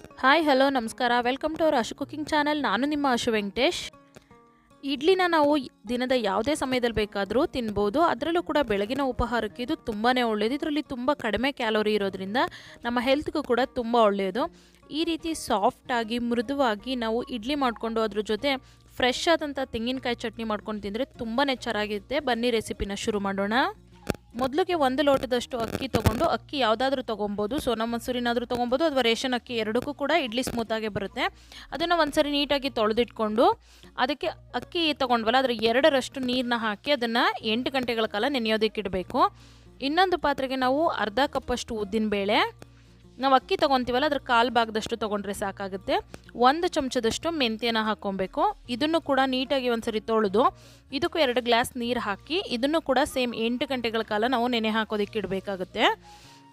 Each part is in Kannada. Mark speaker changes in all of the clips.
Speaker 1: ಹಾಯ್ ಹಲೋ ನಮಸ್ಕಾರ. Welcome to our Ashu cooking channel ನಾನು ನಿಮ್ಮ ಅಶು ವೆಂಕಟೇಶ್ ಇಡ್ಲಿನ ನಾವು ದಿನದ ಯಾವುದೇ ಸಮಯದಲ್ಲಿ ಬೇಕಾದರೂ ತಿನ್ಬೋದು. ಅದರಲ್ಲೂ ಕೂಡ ಬೆಳಗಿನ ಉಪಹಾರಕ್ಕೆ ಇದು ತುಂಬಾ ಒಳ್ಳೆಯದು. ಇದರಲ್ಲಿ ತುಂಬ ಕಡಿಮೆ ಕ್ಯಾಲೋರಿ ಇರೋದ್ರಿಂದ ನಮ್ಮ ಹೆಲ್ತ್ಗೂ ಕೂಡ ತುಂಬ ಒಳ್ಳೆಯದು. ಈ ರೀತಿ ಸಾಫ್ಟಾಗಿ ಮೃದುವಾಗಿ ನಾವು ಇಡ್ಲಿ ಮಾಡಿಕೊಂಡು ಅದ್ರ ಜೊತೆ ಫ್ರೆಶ್ ಆದಂಥ ತೆಂಗಿನಕಾಯಿ ಚಟ್ನಿ ಮಾಡ್ಕೊಂಡು ತಿಂದರೆ ತುಂಬಾ ಚೆನ್ನಾಗಿರುತ್ತೆ. ಬನ್ನಿ ರೆಸಿಪಿನ ಶುರು ಮಾಡೋಣ. ಮೊದಲಿಗೆ ಒಂದು ಲೋಟದಷ್ಟು ಅಕ್ಕಿ ತೊಗೊಂಡು ಅಕ್ಕಿ ಯಾವುದಾದ್ರೂ ತೊಗೊಬೋದು, ಸೋನಾ ಮಸೂರಿನಾದರೂ ತೊಗೊಬೋದು ಅಥವಾ ರೇಷನ್ ಅಕ್ಕಿ ಎರಡಕ್ಕೂ ಕೂಡ ಇಡ್ಲಿ ಸ್ಮೂತಾಗೆ ಬರುತ್ತೆ. ಅದನ್ನು ಒಂದ್ಸರಿ ನೀಟಾಗಿ ತೊಳೆದಿಟ್ಕೊಂಡು ಅದಕ್ಕೆ ಅಕ್ಕಿ ತೊಗೊಂಡ್ವಲ್ಲ, ಅದರ ಎರಡರಷ್ಟು ನೀರನ್ನ ಹಾಕಿ ಅದನ್ನು ಎಂಟು ಗಂಟೆಗಳ ಕಾಲ ನೆನೆಯೋದಕ್ಕೆ ಇಡಬೇಕು. ಇನ್ನೊಂದು ಪಾತ್ರೆಗೆ ನಾವು ಅರ್ಧ ಕಪ್ಪಷ್ಟು ಉದ್ದಿನಬೇಳೆ ನಾವು ಅಕ್ಕಿ ತೊಗೊತೀವಲ್ಲ, ಅದ್ರ ಕಾಲು ಭಾಗದಷ್ಟು ತೊಗೊಂಡ್ರೆ ಸಾಕಾಗುತ್ತೆ. ಒಂದು ಚಮಚದಷ್ಟು ಮೆಂತ್ಯನ ಹಾಕ್ಕೊಬೇಕು ಇದನ್ನು ಕೂಡ ನೀಟಾಗಿ ಒಂದ್ಸರಿ ತೊಳೆದು, ಇದಕ್ಕೂ ಎರಡು ಗ್ಲಾಸ್ ನೀರು ಹಾಕಿ, ಇದನ್ನು ಕೂಡ ಸೇಮ್ ಎಂಟು ಗಂಟೆಗಳ ಕಾಲ ನಾವು ನೆನೆ ಹಾಕೋದಕ್ಕೆ ಇಡಬೇಕಾಗುತ್ತೆ.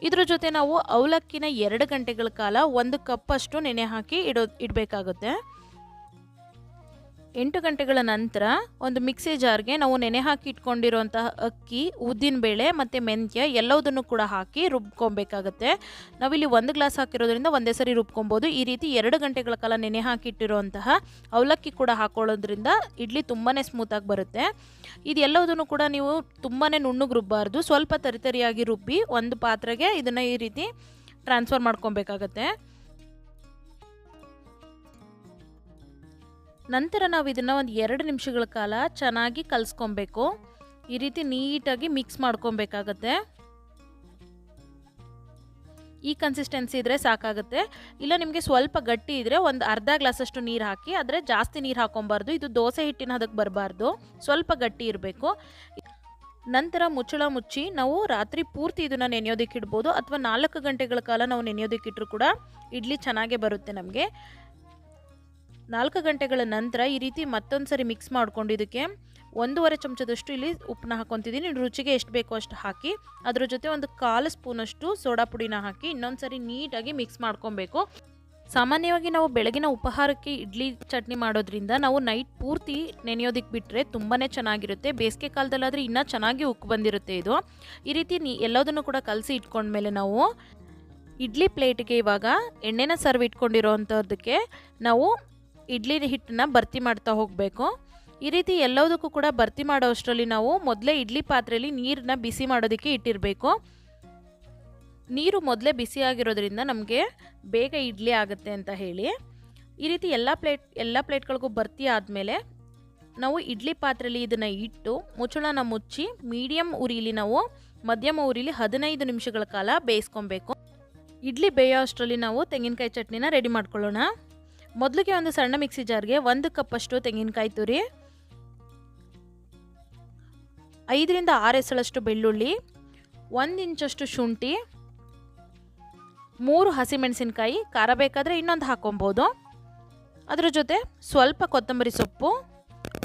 Speaker 1: ಇದ್ರ ಜೊತೆ ನಾವು ಅವಲಕ್ಕಿನ ಎರಡು ಗಂಟೆಗಳ ಕಾಲ ಒಂದು ಕಪ್ಪಷ್ಟು ನೆನೆ ಹಾಕಿ ಇಡೋ, ಇಡಬೇಕಾಗುತ್ತೆ. ಎಂಟು ಗಂಟೆಗಳ ನಂತರ ಒಂದು ಮಿಕ್ಸಿ ಜಾರ್ಗೆ ನಾವು ನೆನೆ ಹಾಕಿ ಇಟ್ಕೊಂಡಿರುವಂತಹ ಅಕ್ಕಿ ಉದ್ದಿನಬೇಳೆ ಮತ್ತು ಮೆಂತ್ಯ ಎಲ್ಲದನ್ನು ಕೂಡ ಹಾಕಿ ರುಬ್ಕೊಬೇಕಾಗತ್ತೆ. ನಾವಿಲ್ಲಿ ಒಂದು ಗ್ಲಾಸ್ ಹಾಕಿರೋದ್ರಿಂದ ಒಂದೇ ಸರಿ ರುಬ್ಕೊಬೋದು. ಈ ರೀತಿ ಎರಡು ಗಂಟೆಗಳ ಕಾಲ ನೆನೆ ಹಾಕಿಟ್ಟಿರುವಂತಹ ಅವಲಕ್ಕಿ ಕೂಡ ಹಾಕೊಳ್ಳೋದ್ರಿಂದ ಇಡ್ಲಿ ತುಂಬಾ ಸ್ಮೂತಾಗಿ ಬರುತ್ತೆ. ಇದೆಲ್ಲದನ್ನು ಕೂಡ ನೀವು ತುಂಬಾ ನುಣ್ಣಗೆ ರುಬ್ಬಾರ್ದು. ಸ್ವಲ್ಪ ತರಿತರಿಯಾಗಿ ರುಬ್ಬಿ ಒಂದು ಪಾತ್ರೆಗೆ ಇದನ್ನು ಈ ರೀತಿ ಟ್ರಾನ್ಸ್ಫರ್ ಮಾಡ್ಕೊಬೇಕಾಗತ್ತೆ. ನಂತರ ನಾವು ಇದನ್ನು ಒಂದು ಎರಡು ನಿಮಿಷಗಳ ಕಾಲ ಚೆನ್ನಾಗಿ ಕಲಿಸ್ಕೊಬೇಕು. ಈ ರೀತಿ ನೀಟಾಗಿ ಮಿಕ್ಸ್ ಮಾಡ್ಕೊಬೇಕಾಗತ್ತೆ. ಈ ಕನ್ಸಿಸ್ಟೆನ್ಸಿ ಇದ್ರೆ ಸಾಕಾಗುತ್ತೆ. ಇಲ್ಲ ನಿಮಗೆ ಸ್ವಲ್ಪ ಗಟ್ಟಿ ಇದ್ರೆ ಒಂದು ಅರ್ಧ ಗ್ಲಾಸಷ್ಟು ನೀರು ಹಾಕಿ, ಆದರೆ ಜಾಸ್ತಿ ನೀರು ಹಾಕೊಬಾರ್ದು. ಇದು ದೋಸೆ ಹಿಟ್ಟಿನ ಅದಕ್ಕೆ ಬರಬಾರ್ದು. ಸ್ವಲ್ಪ ಗಟ್ಟಿ ಇರಬೇಕು. ನಂತರ ಮುಚ್ಚಳ ಮುಚ್ಚಿ ನಾವು ರಾತ್ರಿ ಪೂರ್ತಿ ಇದನ್ನು ನೆನೆಯೋದಕ್ಕೆ ಇಡ್ಬೋದು. ಅಥವಾ ನಾಲ್ಕು ಗಂಟೆಗಳ ಕಾಲ ನಾವು ನೆನೆಯೋದಕ್ಕೆ ಇಟ್ಟರು ಕೂಡ ಇಡ್ಲಿ ಚೆನ್ನಾಗೇ ಬರುತ್ತೆ ನಮಗೆ. ನಾಲ್ಕು ಗಂಟೆಗಳ ನಂತರ ಈ ರೀತಿ ಮತ್ತೊಂದು ಸರಿ ಮಿಕ್ಸ್ ಮಾಡ್ಕೊಂಡು ಇದಕ್ಕೆ ಒಂದೂವರೆ ಚಮಚದಷ್ಟು ಇಲ್ಲಿ ಉಪ್ಪನ್ನ ಹಾಕೊತಿದ್ದೀನಿ ರುಚಿಗೆ ಎಷ್ಟು ಬೇಕೋ ಅಷ್ಟು ಹಾಕಿ, ಅದ್ರ ಜೊತೆ ಒಂದು ಕಾಲು ಸ್ಪೂನಷ್ಟು ಸೋಡಾ ಪುಡಿನ ಹಾಕಿ ಇನ್ನೊಂದು ಸರಿ ನೀಟಾಗಿ ಮಿಕ್ಸ್ ಮಾಡ್ಕೊಬೇಕು. ಸಾಮಾನ್ಯವಾಗಿ ನಾವು ಬೆಳಗಿನ ಉಪಹಾರಕ್ಕೆ ಇಡ್ಲಿ ಚಟ್ನಿ ಮಾಡೋದ್ರಿಂದ ನಾವು ನೈಟ್ ಪೂರ್ತಿ ನೆನೆಯೋದಕ್ಕೆ ಬಿಟ್ಟರೆ ತುಂಬಾ ಚೆನ್ನಾಗಿರುತ್ತೆ. ಬೇಸಿಗೆ ಕಾಲದಲ್ಲಾದರೆ ಇನ್ನೂ ಚೆನ್ನಾಗಿ ಉಕ್ಕು ಬಂದಿರುತ್ತೆ ಇದು. ಈ ರೀತಿ ನೀ ಎಲ್ಲದನ್ನು ಕೂಡ ಕಲಸಿ ಇಟ್ಕೊಂಡ್ಮೇಲೆ ನಾವು ಇಡ್ಲಿ ಪ್ಲೇಟ್ಗೆ ಇವಾಗ ಎಣ್ಣೆನ ಸರ್ವ್ ಇಟ್ಕೊಂಡಿರೋ ಅಂಥದ್ದಕ್ಕೆ ನಾವು ಇಡ್ಲಿ ಹಿಟ್ಟನ್ನ ಭರ್ತಿ ಮಾಡ್ತಾ ಹೋಗಬೇಕು. ಈ ರೀತಿ ಎಲ್ಲದಕ್ಕೂ ಕೂಡ ಭರ್ತಿ ಮಾಡೋ ಅಷ್ಟರಲ್ಲಿ ನಾವು ಮೊದಲೇ ಇಡ್ಲಿ ಪಾತ್ರೆಯಲ್ಲಿ ನೀರನ್ನ ಬಿಸಿ ಮಾಡೋದಕ್ಕೆ ಇಟ್ಟಿರಬೇಕು. ನೀರು ಮೊದಲೇ ಬಿಸಿ ಆಗಿರೋದ್ರಿಂದ ನಮಗೆ ಬೇಗ ಇಡ್ಲಿ ಆಗುತ್ತೆ ಅಂತ ಹೇಳಿ. ಈ ರೀತಿ ಎಲ್ಲ ಪ್ಲೇಟ್, ಎಲ್ಲ ಪ್ಲೇಟ್ಗಳಿಗೂ ಭರ್ತಿ ಆದಮೇಲೆ ನಾವು ಇಡ್ಲಿ ಪಾತ್ರೆಯಲ್ಲಿ ಇದನ್ನು ಇಟ್ಟು ಮುಚ್ಚಳನ ಮುಚ್ಚಿ ಮೀಡಿಯಮ್ ಉರಿಲಿ ನಾವು ಮಧ್ಯಮ ಉರಿಲಿ ಹದಿನೈದು ನಿಮಿಷಗಳ ಕಾಲ ಬೇಯಿಸ್ಕೊಬೇಕು. ಇಡ್ಲಿ ಬೇಯೋ ಅಷ್ಟರಲ್ಲಿ ನಾವು ತೆಂಗಿನಕಾಯಿ ಚಟ್ನಿನ ರೆಡಿ ಮಾಡ್ಕೊಳ್ಳೋಣ. ಮೊದಲಿಗೆ ಒಂದು ಸಣ್ಣ ಮಿಕ್ಸಿ ಜಾರ್ಗೆ ಒಂದು ಕಪ್ಪಷ್ಟು ತೆಂಗಿನಕಾಯಿ ತುರಿ, ಐದರಿಂದ ಆರು ಎಸಳಷ್ಟು ಬೆಳ್ಳುಳ್ಳಿ, ಒಂದು ಇಂಚಷ್ಟು ಶುಂಠಿ, ಮೂರು ಹಸಿಮೆಣಸಿನ್ಕಾಯಿ, ಖಾರ ಬೇಕಾದರೆ ಇನ್ನೊಂದು ಹಾಕೊಬೋದು. ಅದರ ಜೊತೆ ಸ್ವಲ್ಪ ಕೊತ್ತಂಬರಿ ಸೊಪ್ಪು,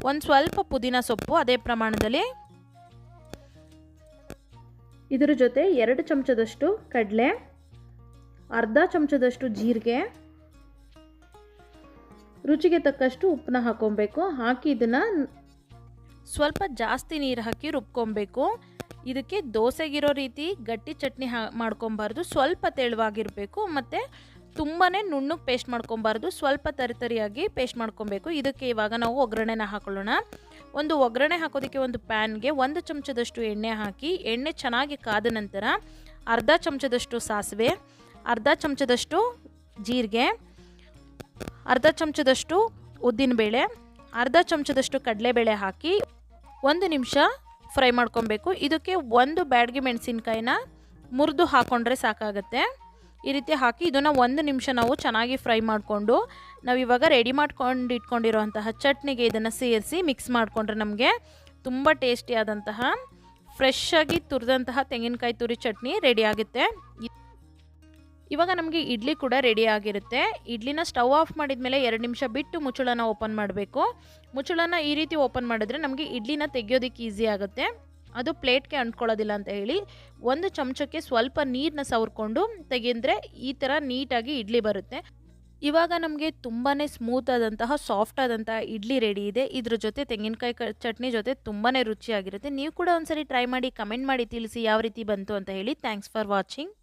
Speaker 1: ಒಂದು ಸ್ವಲ್ಪ ಪುದೀನ ಸೊಪ್ಪು ಅದೇ ಪ್ರಮಾಣದಲ್ಲಿ. ಇದರ ಜೊತೆ ಎರಡು ಚಮಚದಷ್ಟು ಕಡಲೆ, ಅರ್ಧ ಚಮಚದಷ್ಟು ಜೀರಿಗೆ ರುಚಿಗೆ ತಕ್ಕಷ್ಟು ಉಪ್ಪನ್ನ ಹಾಕೊಬೇಕು. ಹಾಕಿ ಇದನ್ನು ಸ್ವಲ್ಪ ಜಾಸ್ತಿ ನೀರು ಹಾಕಿ ರುಬ್ಕೊಬೇಕು. ಇದಕ್ಕೆ ದೋಸೆಗಿರೋ ರೀತಿ ಗಟ್ಟಿ ಚಟ್ನಿ ಹಾ ಮಾಡ್ಕೊಬಾರ್ದು. ಸ್ವಲ್ಪ ತೆಳುವಾಗಿರಬೇಕು ಮತ್ತು ತುಂಬಾ ನುಣ್ಣಗೆ ಪೇಸ್ಟ್ ಮಾಡ್ಕೊಬಾರ್ದು. ಸ್ವಲ್ಪ ತರಿತರಿಯಾಗಿ ಪೇಸ್ಟ್ ಮಾಡ್ಕೊಬೇಕು. ಇದಕ್ಕೆ ಇವಾಗ ನಾವು ಒಗ್ಗರಣೆನ ಹಾಕೊಳ್ಳೋಣ. ಒಂದು ಒಗ್ಗರಣೆ ಹಾಕೋದಕ್ಕೆ ಒಂದು ಪ್ಯಾನ್ಗೆ ಒಂದು ಚಮಚದಷ್ಟು ಎಣ್ಣೆ ಹಾಕಿ, ಎಣ್ಣೆ ಚೆನ್ನಾಗಿ ಕಾದ ನಂತರ ಅರ್ಧ ಚಮಚದಷ್ಟು ಸಾಸಿವೆ, ಅರ್ಧ ಚಮಚದಷ್ಟು ಜೀರಿಗೆ ಅರ್ಧ ಚಮಚದಷ್ಟು ಉದ್ದಿನಬೇಳೆ ಅರ್ಧ ಚಮಚದಷ್ಟು ಕಡಲೆಬೇಳೆ ಹಾಕಿ ಒಂದು ನಿಮಿಷ ಫ್ರೈ ಮಾಡ್ಕೊಬೇಕು. ಇದಕ್ಕೆ ಒಂದು ಬ್ಯಾಡ್ಗೆ ಮೆಣಸಿನ್ಕಾಯಿನ ಮುರಿದು ಹಾಕ್ಕೊಂಡ್ರೆ ಸಾಕಾಗುತ್ತೆ. ಈ ರೀತಿ ಹಾಕಿ ಇದನ್ನು ಒಂದು ನಿಮಿಷ ನಾವು ಚೆನ್ನಾಗಿ ಫ್ರೈ ಮಾಡಿಕೊಂಡು, ನಾವು ಇವಾಗ ರೆಡಿ ಮಾಡ್ಕೊಂಡು ಚಟ್ನಿಗೆ ಇದನ್ನು ಸೇರಿಸಿ ಮಿಕ್ಸ್ ಮಾಡಿಕೊಂಡ್ರೆ ನಮಗೆ ತುಂಬ ಟೇಸ್ಟಿಯಾದಂತಹ ಫ್ರೆಶ್ ಆಗಿ ತುರಿದಂತಹ ತೆಂಗಿನಕಾಯಿ ತುರಿ ಚಟ್ನಿ ರೆಡಿ ಆಗುತ್ತೆ. ಇವಾಗ ನಮಗೆ ಇಡ್ಲಿ ಕೂಡ ರೆಡಿ ಆಗಿರುತ್ತೆ. ಇಡ್ಲಿನ ಸ್ಟವ್ ಆಫ್ ಮಾಡಿದ ಮೇಲೆ ಎರಡು ನಿಮಿಷ ಬಿಟ್ಟು ಮುಚ್ಚಳನ ಓಪನ್ ಮಾಡಬೇಕು. ಮುಚ್ಚಳನ ಈ ರೀತಿ ಓಪನ್ ಮಾಡಿದ್ರೆ ನಮಗೆ ಇಡ್ಲಿನ ತೆಗೆಯೋದಕ್ಕೆ ಈಸಿ ಆಗುತ್ತೆ. ಅದು ಪ್ಲೇಟ್ಗೆ ಅಂಟ್ಕೊಳ್ಳೋದಿಲ್ಲ ಅಂತ ಹೇಳಿ ಒಂದು ಚಮಚಕ್ಕೆ ಸ್ವಲ್ಪ ನೀರನ್ನ ಸವರ್ಕೊಂಡು ತೆಗೆದ್ರೆ ಈ ಥರ ನೀಟಾಗಿ ಇಡ್ಲಿ ಬರುತ್ತೆ. ಇವಾಗ ನಮಗೆ ತುಂಬಾ ಸ್ಮೂತ್ ಆದಂತಹ ಸಾಫ್ಟ್ ಆದಂತಹ ಇಡ್ಲಿ ರೆಡಿ ಇದೆ. ಇದ್ರ ಜೊತೆ ತೆಂಗಿನಕಾಯಿ ಚಟ್ನಿ ಜೊತೆ ತುಂಬಾ ರುಚಿಯಾಗಿರುತ್ತೆ. ನೀವು ಕೂಡ ಒಂದ್ಸರಿ ಟ್ರೈ ಮಾಡಿ ಕಮೆಂಟ್ ಮಾಡಿ ತಿಳಿಸಿ ಯಾವ ರೀತಿ ಬಂತು ಅಂತ ಹೇಳಿ. Thanks for watching